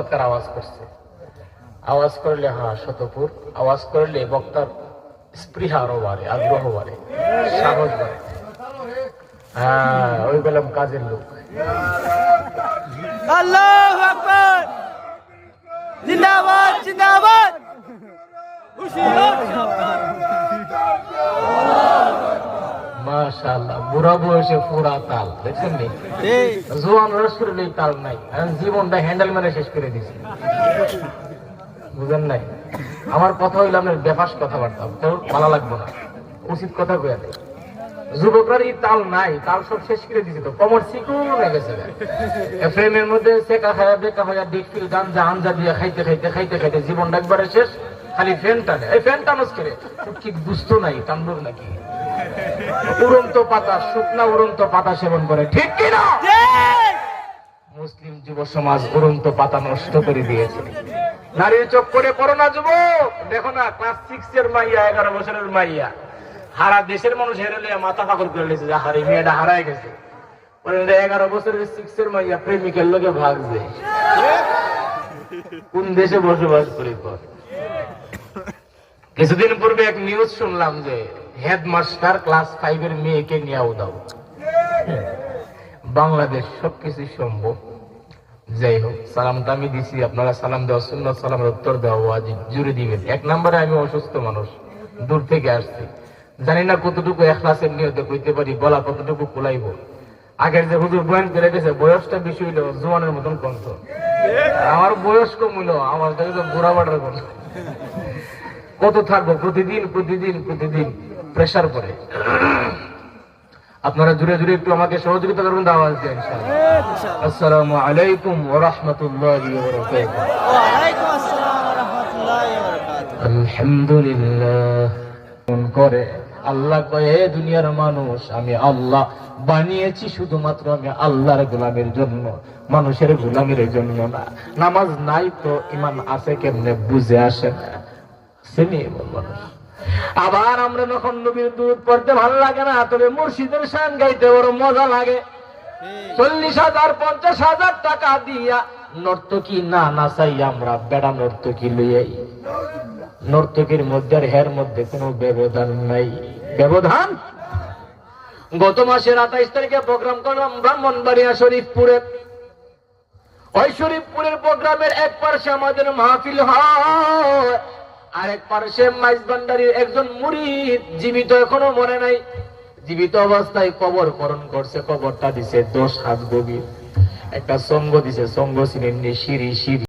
বক্তার আওয়াজ করছে। আওয়াজ করলে হ্যাঁ শতপুর। আওয়াজ করলে বক্তার স্পৃহা আরও বাড়ে, আগ্রহ বাড়ে, সাহস বাড়ে। হ্যাঁ ওই বললাম কাজের লোক। জিন্দাবাদ জিন্দাবাদ! মাশাআল্লাহ বুড়া বয়সে পুরা তাল দেখছেন নি? জোয়ান রসুরের এই তাল নাই জীবনটা হ্যান্ডেল মেরে শেষ করে দিছি বুঝেন নাই? আমার কথা হইলে আপনার বেফাস কথাবার্তা তো ভালো লাগবো না। উচিত কথা কয়ে দেয় যুবকরা এই তাল নাই তাল সব শেষ করে দিছে তো কমর হয়ে গেছে ফ্রেমের মধ্যে সেকা খায়া বেকা হইয়া ডিকফিল গাঞ্জা আঞ্জা দিয়ে খাইতে খাইতে খাইতে খাইতে জীবন একবারে শেষ খালি ফ্যান টানে এই ফ্যান টানস করে কি বুঝতো নাই টানবর নাকি। উড়ন্ত পাতা শুকনা উড়ন্ত পাতা সেবন করে। ঠিক কিনা? মুসলিম যুব সমাজ উড়ন্ত পাতা নষ্ট করে দিয়েছে। নারীর চোখ করে পড়ো না যুবক। দেখো না ক্লাস সিক্স এর মাইয়া এগারো বছরের মাইয়া। হারা দেশের মানুষ হেরে লিয়া মাথা পাগল করে লেছে যে হারে মেয়েটা হারাই গেছে। এগারো বছরের সিক্স এর মাইয়া প্রেমিকের লোকে ভাগছে কোন দেশে বসবাস করি কর? কিছুদিন পূর্বে এক নিউজ শুনলাম যে হেডমাস্টার ক্লাস ফাইভ এর মেয়েকে নিয়ে উদাও বাংলাদেশ সবকিছু সম্ভব। যাই হোক, সালামটা আমি দিছি। আপনারা সালাম দেওয়া শূন্য সালামের উত্তর দেওয়া আজ জুড়ে দিবেন। এক নম্বরে আমি অসুস্থ মানুষ। দূর থেকে আসছি। জানি না কতটুকু এখলাসের নিয়তে কইতে পারি বলা কতটুকু কুলাইব। আগের যে হুজুর বয়ান করে গেছে, বয়সটা বেশি হইল জোয়ানের মতন কণ্ঠ। আমার বয়স কম হইল, আমার বুড়া কণ্ঠ। কত থাকব? প্রতিদিন প্রতিদিন প্রতিদিন। প্রেসার করে। আপনারা জুড়ে জুড়ে একটু আমাকে সহযোগিতা করবেন আওয়াজ দেন আসসালামু আলাইকুম ওয়া রাহমাতুল্লাহি ওয়া বারাকাতুহু। ওয়ালাইকুম আসসালাম ওয়া রাহমাতুল্লাহি ওয়া বারাকাতুহু। আলহামদুলিল্লাহ। করে আল্লাহ কয়ে "এ দুনিয়ার মানুষ আমি আল্লাহ বানিয়েছি শুধুমাত্র আমি আল্লাহর গোলামের জন্য মানুষের গোলামের জন্য না। নামাজ নাই তো ইমান আছে কেমনে? বুঝে আসে না। চিনি এমন মানুষ আবার আমরা যখন নবীর দুধ পড়তে ভালো লাগে না তবে মুর্শিদের শান গাইতে বড় মজা লাগে। চল্লিশ হাজার পঞ্চাশ হাজার টাকা দিয়া নর্তকী না নাচাই আমরা বেড়া নর্তকী লইয়াই। নর্তকীর মধ্যে হের মধ্যে কোনো ব্যবধান নাই। ব্যবধান? গত মাসের আঠাইশ তারিখে প্রোগ্রাম করলাম ব্রাহ্মণবাড়িয়া শরীফপুরে। ওই শরীফপুরের প্রোগ্রামের এক পার্শ্বে আমাদের মাহফিল হয়। আরেক পার্শ্বে মাইজ ভান্ডারির একজন মুরিদ, জীবিত এখনও মনে নাই। জীবিত অবস্থায় কবর করণ করছে, কবরটা দিছে দশ হাত গভীর। একটা সঙ্গ দিছে, সঙ্গ ছিলেন সিঁড়ি সিঁড়ি